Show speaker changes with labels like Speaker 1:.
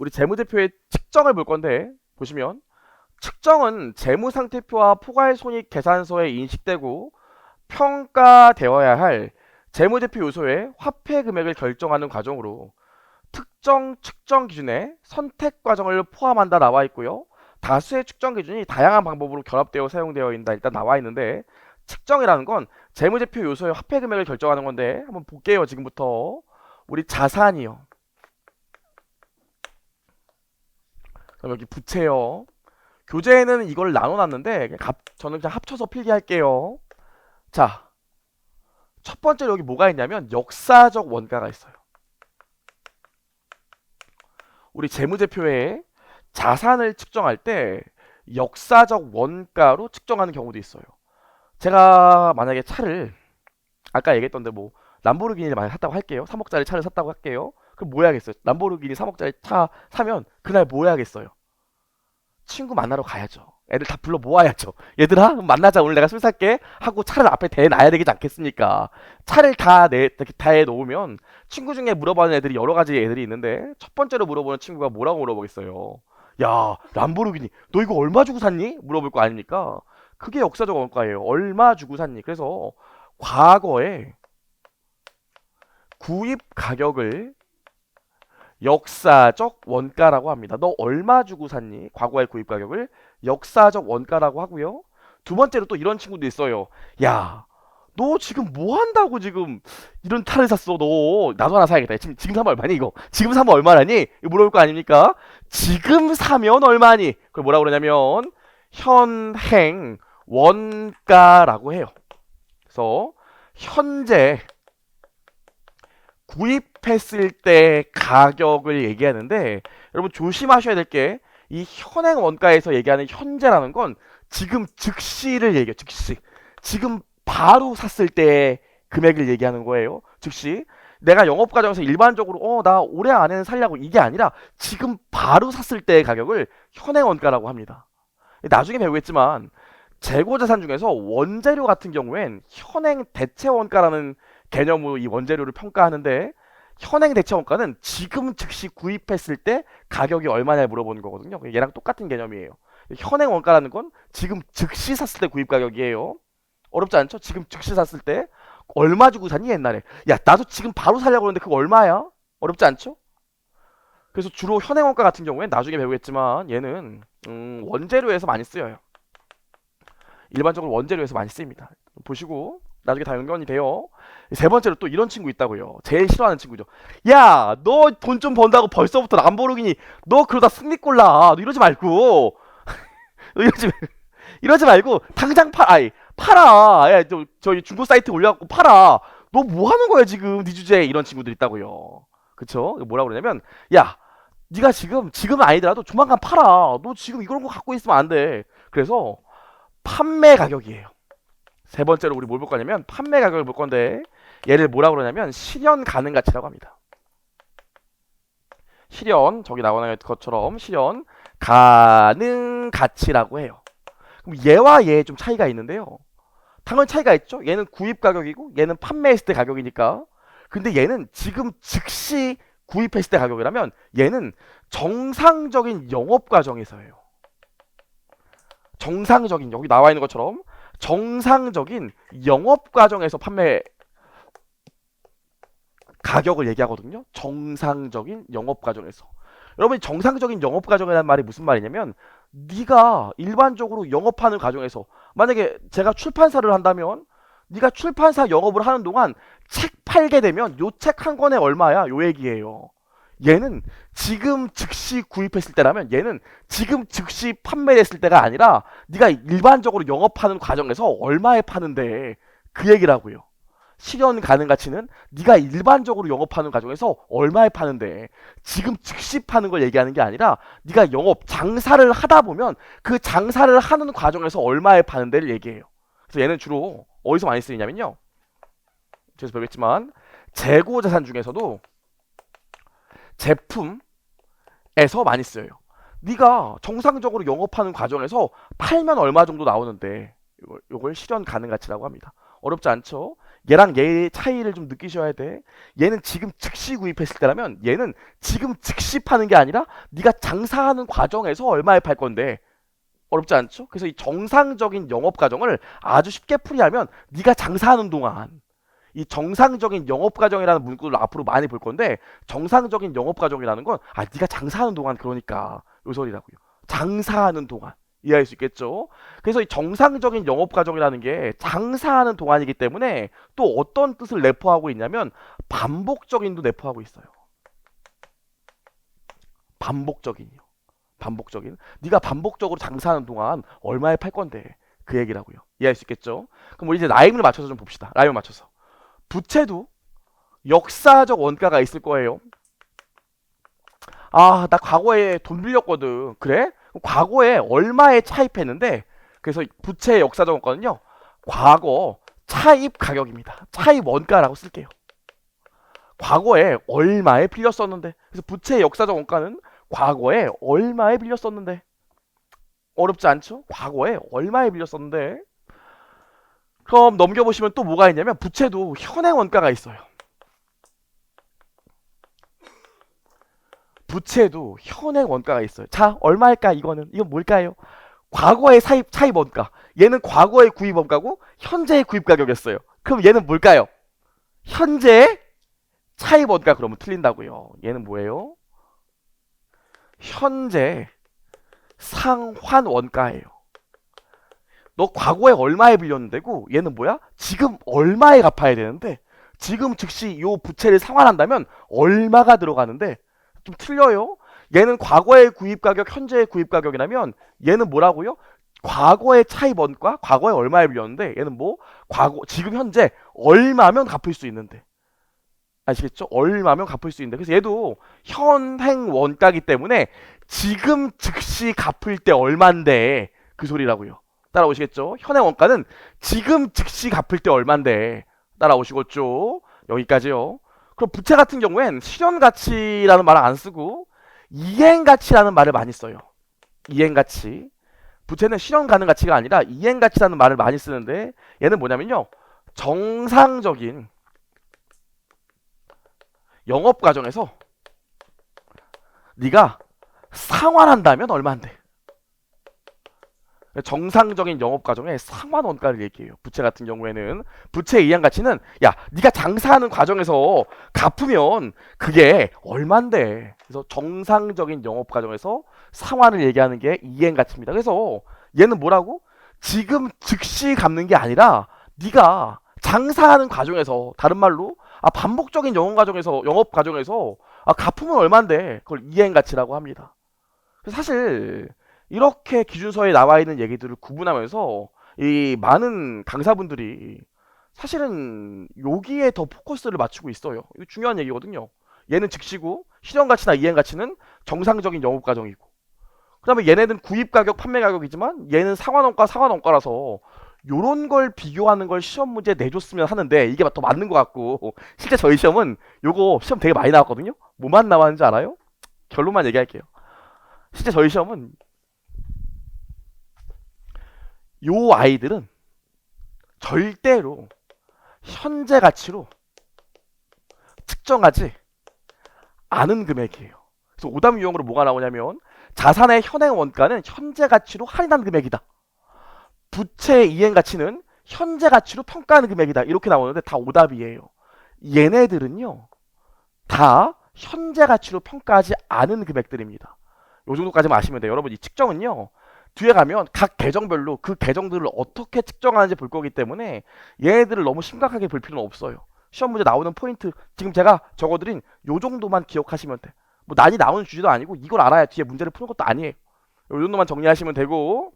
Speaker 1: 우리 재무제표의 측정을 볼 건데 보시면 측정은 재무상태표와 포괄손익 계산서에 인식되고 평가되어야 할 재무제표 요소의 화폐 금액을 결정하는 과정으로 특정 측정 기준에 선택 과정을 포함한다 나와 있고요. 다수의 측정 기준이 다양한 방법으로 결합되어 사용되어 있다 일단 나와 있는데 측정이라는 건 재무제표 요소의 화폐 금액을 결정하는 건데 한번 볼게요. 지금부터 우리 자산이요. 그럼 여기 부채요. 교재에는 이걸 나눠놨는데 갑- 저는 그냥 합쳐서 필기할게요. 자, 첫 번째로 여기 뭐가 있냐면 역사적 원가가 있어요. 우리 재무제표에 자산을 측정할 때 역사적 원가로 측정하는 경우도 있어요. 제가 만약에 차를 아까 얘기했던데 뭐 람보르기니를 많이 샀다고 할게요. 3억짜리 차를 샀다고 할게요. 그럼 뭐 해야겠어요? 람보르기니 3억짜리 차 사면 그날 뭐 해야겠어요? 친구 만나러 가야죠. 애들 다 불러 모아야죠. 얘들아 만나자 오늘 내가 술 살게 하고 차를 앞에 대놔야 되지 않겠습니까? 차를 다 내 다 해 놓으면 친구 중에 물어보는 애들이 여러 가지 애들이 있는데 첫 번째로 물어보는 친구가 뭐라고 물어보겠어요? 야 람보르기니 너 이거 얼마 주고 샀니? 물어볼 거 아닙니까? 그게 역사적 원가예요. 얼마 주고 샀니? 그래서 과거에 구입 가격을 역사적 원가라고 합니다. 너 얼마 주고 샀니? 과거의 구입 가격을 역사적 원가라고 하고요. 두 번째로 또 이런 친구도 있어요. 야, 너 지금 뭐 한다고 지금 이런 차를 샀어? 너 나도 하나 사야겠다. 지금 지금 사면 얼마니 이거? 지금 사면 얼마라니? 이거 물어볼 거 아닙니까? 지금 사면 얼마니? 그걸 뭐라고 그러냐면 현행 원가라고 해요. 그래서 현재 구입했을 때 가격을 얘기하는데 여러분 조심하셔야 될 게 이 현행 원가에서 얘기하는 현재라는 건 지금 즉시를 얘기해요. 즉시. 지금 바로 샀을 때 금액을 얘기하는 거예요. 즉시. 내가 영업 과정에서 일반적으로 어 나 올해 안에는 살려고 이게 아니라 지금 바로 샀을 때의 가격을 현행 원가라고 합니다. 나중에 배우겠지만 재고 자산 중에서 원재료 같은 경우엔 현행 대체 원가라는 개념으로 이 원재료를 평가하는데 현행 대체 원가는 지금 즉시 구입했을 때 가격이 얼마냐 물어보는 거거든요. 얘랑 똑같은 개념이에요. 현행 원가라는 건 지금 즉시 샀을 때 구입 가격이에요. 어렵지 않죠? 지금 즉시 샀을 때 얼마 주고 샀니 옛날에? 야 나도 지금 바로 살려고 그러는데 그거 얼마야? 어렵지 않죠? 그래서 주로 현행 원가 같은 경우엔 나중에 배우겠지만 얘는 음, 원재료에서 많이 쓰여요. 일반적으로 원재료에서 많이 쓰입니다. 보시고 나중에 다 연관이 돼요. 세 번째로 또 이런 친구 있다고요. 제일 싫어하는 친구죠. 야, 너 돈 좀 번다고 벌써부터 람보르기니 너 그러다 승리꼴 나. 너 이러지 말고. 너 이러지 말- 이러지 말고 당장 팔 아이 팔아. 야, 저 저희 중고 사이트 올려갖고 팔아. 너 뭐 하는 거야 지금 네 주제에 이런 친구들 있다고요. 그쵸? 뭐라 그러냐면 야, 네가 지금 지금은 아니더라도 조만간 팔아. 너 지금 이런 거 갖고 있으면 안 돼. 그래서 판매 가격이에요. 세 번째로 우리 뭘 볼 거냐면 판매 가격을 볼 건데 얘를 뭐라 그러냐면 실현 가능 가치라고 합니다. 실현 저기 나오는 것처럼 실현 가능 가치라고 해요. 그럼 얘와 얘 좀 차이가 있는데요. 당연히 차이가 있죠. 얘는 구입 가격이고 얘는 판매했을 때 가격이니까. 근데 얘는 지금 즉시 구입했을 때 가격이라면 얘는 정상적인 영업 과정에서예요. 정상적인 여기 나와 있는 것처럼 정상적인 영업 과정에서 판매 가격을 얘기하거든요. 정상적인 영업 과정에서. 여러분 정상적인 영업 과정이라는 말이 무슨 말이냐면 네가 일반적으로 영업하는 과정에서 만약에 제가 출판사를 한다면 네가 출판사 영업을 하는 동안 책 팔게 되면 요 책 한 권에 얼마야? 요 얘기예요. 얘는 지금 즉시 구입했을 때라면 얘는 지금 즉시 판매됐을 때가 아니라 네가 일반적으로 영업하는 과정에서 얼마에 파는데 그 얘기라고요. 실현 가능 가치는 네가 일반적으로 영업하는 과정에서 얼마에 파는데 지금 즉시 파는 걸 얘기하는 게 아니라 네가 영업 장사를 하다 보면 그 장사를 하는 과정에서 얼마에 파는 데를 얘기해요. 그래서 얘는 주로 어디서 많이 쓰이냐면요. 그래서 배우겠지만 재고 자산 중에서도 제품에서 많이 쓰여요. 네가 정상적으로 영업하는 과정에서 팔면 얼마 정도 나오는데 이걸, 이걸 실현 가능 가치라고 합니다. 어렵지 않죠? 얘랑 얘의 차이를 좀 느끼셔야 돼. 얘는 지금 즉시 구입했을 때라면 얘는 지금 즉시 파는 게 아니라 네가 장사하는 과정에서 얼마에 팔 건데 어렵지 않죠? 그래서 이 정상적인 영업 과정을 아주 쉽게 풀이하면 네가 장사하는 동안 이 정상적인 영업 과정이라는 문구를 앞으로 많이 볼 건데 정상적인 영업 과정이라는 건 아 네가 장사하는 동안 그러니까 요 소리라고요. 장사하는 동안 이해할 수 있겠죠? 그래서 이 정상적인 영업 과정이라는 게 장사하는 동안이기 때문에 또 어떤 뜻을 내포하고 있냐면 반복적인도 내포하고 있어요. 반복적인이요. 반복적인. 네가 반복적으로 장사하는 동안 얼마에 팔 건데 그 얘기라고요. 이해할 수 있겠죠? 그럼 우리 이제 라임을 맞춰서 좀 봅시다. 라임을 맞춰서. 부채도 역사적 원가가 있을 거예요. 아, 나 과거에 돈 빌렸거든. 그래? 과거에 얼마에 차입했는데 그래서 부채의 역사적 원가는요. 과거 차입 가격입니다. 차입 원가라고 쓸게요. 과거에 얼마에 빌렸었는데 그래서 부채의 역사적 원가는 과거에 얼마에 빌렸었는데 어렵지 않죠? 과거에 얼마에 빌렸었는데 그럼 넘겨보시면 또 뭐가 있냐면 부채도 현행 원가가 있어요. 부채도 현행 원가가 있어요. 자, 얼마일까 이거는? 이건 뭘까요? 과거의 사입 차입 원가. 얘는 과거의 구입 원가고 현재의 구입 가격이었어요. 그럼 얘는 뭘까요? 현재의 차입 원가 그러면 틀린다고요. 얘는 뭐예요? 현재 상환 원가예요. 너 과거에 얼마에 빌렸는데고 얘는 뭐야? 지금 얼마에 갚아야 되는데 지금 즉시 요 부채를 상환한다면 얼마가 들어가는데 좀 틀려요. 얘는 과거의 구입 가격, 현재의 구입 가격이라면 얘는 뭐라고요? 과거의 차입 원가, 과거에 얼마에 빌렸는데 얘는 뭐 과거 지금 현재 얼마면 갚을 수 있는데 아시겠죠? 얼마면 갚을 수 있는데 그래서 얘도 현행 원가기 때문에 지금 즉시 갚을 때 얼만데 그 소리라고요. 따라오시겠죠? 현행 원가는 지금 즉시 갚을 때 얼만데 따라오시겠죠? 여기까지요. 그럼 부채 같은 경우엔 실현 가치라는 말을 안 쓰고 이행 가치라는 말을 많이 써요. 이행 가치. 부채는 실현 가능 가치가 아니라 이행 가치라는 말을 많이 쓰는데 얘는 뭐냐면요. 정상적인 영업 과정에서 네가 상환한다면 얼마인데? 정상적인 영업 과정에 상환 원가를 얘기해요. 부채 같은 경우에는 부채 이행 가치는 야, 네가 장사하는 과정에서 갚으면 그게 얼만데. 그래서 정상적인 영업 과정에서 상환을 얘기하는 게 이행 가치입니다. 그래서 얘는 뭐라고? 지금 즉시 갚는 게 아니라 네가 장사하는 과정에서 다른 말로 아 반복적인 영업 과정에서 영업 과정에서 아 갚으면 얼만데 그걸 이행 가치라고 합니다. 사실 이렇게 기준서에 나와 있는 얘기들을 구분하면서 이 많은 강사분들이 사실은 여기에 더 포커스를 맞추고 있어요. 이거 중요한 얘기거든요. 얘는 즉시고 실현 가치나 이행 가치는 정상적인 영업 과정이고 그다음에 얘네는 구입 가격, 판매 가격이지만 얘는 상환원가, 상환원가라서 요런 걸 비교하는 걸 시험 문제 내줬으면 하는데 이게 더 맞는 것 같고 실제 저희 시험은 요거 시험 되게 많이 나왔거든요. 뭐만 나왔는지 알아요? 결론만 얘기할게요. 실제 저희 시험은 요 아이들은 절대로 현재 가치로 측정하지 않은 금액이에요. 그래서 오답 유형으로 뭐가 나오냐면 자산의 현행 원가는 현재 가치로 할인한 금액이다. 부채 이행 가치는 현재 가치로 평가하는 금액이다. 이렇게 나오는데 다 오답이에요. 얘네들은요. 다 현재 가치로 평가하지 않은 금액들입니다. 요 정도까지만 아시면 돼요. 여러분 이 측정은요. 뒤에 가면 각 계정별로 그 계정들을 어떻게 측정하는지 볼 거기 때문에 얘네들을 너무 심각하게 볼 필요는 없어요. 시험 문제 나오는 포인트 지금 제가 적어드린 요 정도만 기억하시면 돼. 뭐 난이 나오는 주제도 아니고 이걸 알아야 뒤에 문제를 푸는 것도 아니에요. 요 정도만 정리하시면 되고